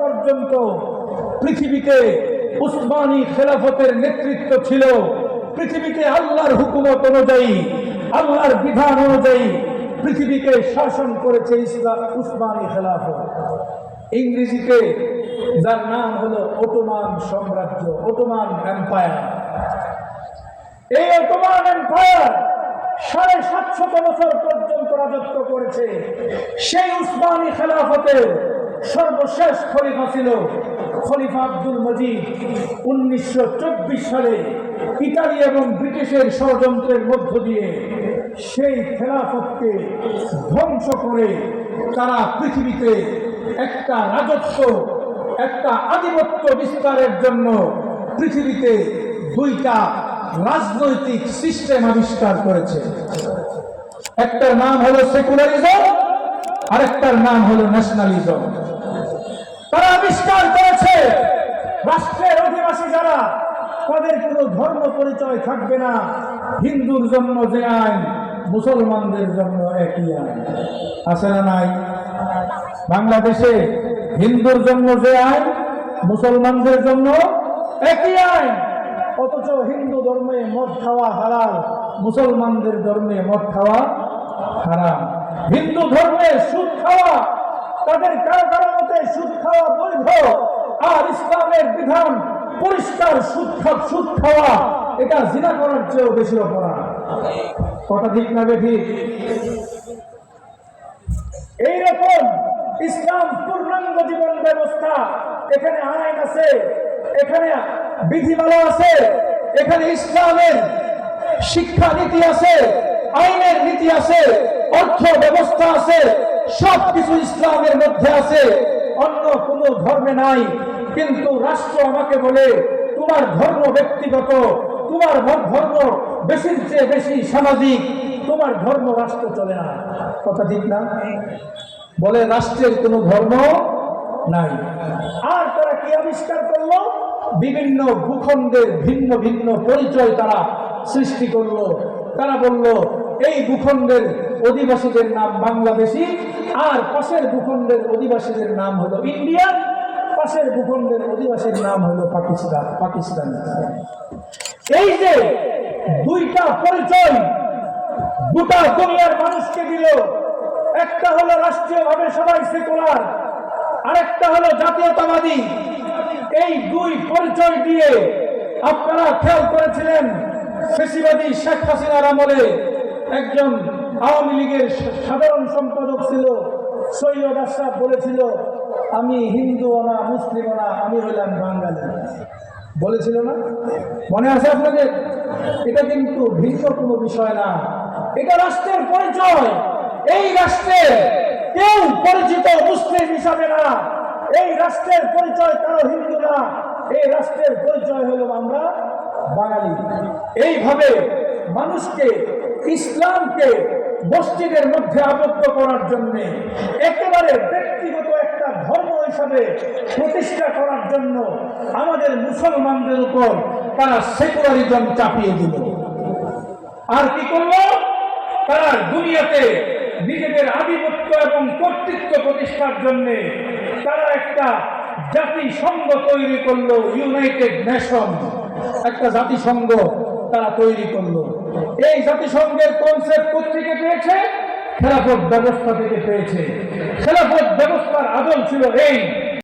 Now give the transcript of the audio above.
পর্যন্ত পৃথিবীতে উসমানী খেলাফতের নেতৃত্ব ছিল। পৃথিবীকে আল্লাহর হুকুমত অনুযায়ী, আল্লাহর বিধান অনুযায়ী পৃথিবীকে শাসন করেছে ইসলাম, উসমানী খেলাফত। ইংরেজিতে যার নাম হলো ওটোমান সাম্রাজ্য ওটোমান এম্পায়ার। এই ওটোমান এম্পায়ার সাড়ে সাতশত বছর পর্যন্ত রাজত্ব করেছে। সেই উসমানী খেলাফতের সর্বশেষ খলিফা ছিল খলিফা আব্দুল মজিদ। উনিশশো সালে ইতালি এবং ব্রিটিশের ষড়যন্ত্রের মধ্য দিয়ে সেই খেলাফতকে ধ্বংস করে তারা পৃথিবীতে একটা রাজত্ব, একটা আধিপত্য বিস্তারের জন্য পৃথিবীতে দুইটা রাজনৈতিক সিস্টেম আবিষ্কার করেছে। একটার নাম হলো সেকুলারিজম আরেকটার নাম হলো ন্যাশনালিজম তারা আবিষ্কার করেছে, রাষ্ট্রের অধিবাসী যারা, তাদের কোনো ধর্ম পরিচয় থাকবে না। হিন্দুর জন্য যে আইন, মুসলমানদের জন্য একই আইন। আছে না নাই? বাংলাদেশে হিন্দুর জন্য যে আইন, মুসলমানদের জন্য একই আইন। অথচ হিন্দু ধর্মে মদ খাওয়া হারাম মুসলমানদের ধর্মে মদ খাওয়া হারাম। হিন্দু ধর্মে সুদ খাওয়া, তাদের কারও কারও মতে সুদ খাওয়া বৈধ। আর ইসলামের বিধান পরিষ্কার সুদ সুদ খাওয়া, এটা জিনা করার চেয়েও বেশি অপরাধ। কথা ঠিক না এইরকম ইসলাম পূর্ণাঙ্গ জীবন ব্যবস্থা, এখানে আইন আছে, এখানে বিধিমালা আছে, এখানে ইসলামের শিক্ষা নীতি আছে আইনের নীতি আছে, অর্থ ব্যবস্থা আছে, সবকিছু ইসলামের মধ্যে আছে। অন্য কোনো ধর্মে নাই। কিন্তু রাষ্ট্র আমাকে বলে, তোমার ধর্ম ব্যক্তিগত, তোমার ধর্ম বেশির চেয়ে বেশি সামাজিক, তোমার ধর্ম রাষ্ট্র চলে না। কথা ঠিক না? বলে, রাষ্ট্রের কোনো ধর্ম নাই। আর তারা কি আবিষ্কার করল? বিভিন্ন ভূখণ্ডের ভিন্ন ভিন্ন পরিচয় তারা সৃষ্টি করল। তারা বলল, এই ভূখণ্ডের অধিবাসীদের নাম বাংলাদেশি, আর পাশের ভূখণ্ডের অধিবাসীদের নাম হলো ইন্ডিয়ান পাশের ভূখণ্ডের অধিবাসীর নাম হলো পাকিস্তান পাকিস্তান। এই যে দুইটা পরিচয় গোটা দুনিয়ার মানুষকে দিল। একটা হলো রাষ্ট্রীয়ভাবে সবাই সেকুলার, আরেকটা হলো জাতীয়তাবাদী। এই দুই পরিচয় দিয়ে আপনারা খেয়াল করেছিলেন ফেসিবাদী শেখ হাসিনার আমলে একজন আওয়ামী লীগের সাধারণ সম্পাদক ছিল, সৈয়দ আশরাফ বলেছিল, আমি হিন্দু না মুসলিমও না, আমি হইলাম বাঙালি। বলেছিল না? মনে আছে আপনাদের? এটা কিন্তু ভিন্ন কোনো বিষয় না। এটা রাষ্ট্রের পরিচয়। এই রাষ্ট্রে কেউ পরিচিত মুসলিম হিসাবে না। এই রাষ্ট্রের পরিচয় কারও হিন্দু না। এই রাষ্ট্রের পরিচয় হলো আমরা বাঙালি। এইভাবে মানুষকে, ইসলামকে মসজিদের মধ্যে আবদ্ধ করার জন্য, একেবারে ব্যক্তিগত একটা ধর্ম হিসাবে প্রতিষ্ঠা করার জন্য আমাদের মুসলমানদের উপর তারা সেকুলারিজম চাপিয়ে দিল। আর কি করল? তারা দুনিয়াতে নিজেদের আধিপত্য এবং কর্তৃত্ব প্রতিষ্ঠার জন্য তারা একটা জাতিসংঘ তৈরি করল ইউনাইটেড নেশন একটা জাতিসংঘ তারা তৈরি করল। এই জাতিসংঘের কনসেপ্ট থেকে পেয়েছে? খেলাফত ব্যবস্থা থেকে পেয়েছে। খেলাফত ব্যবস্থার আদল ছিল এই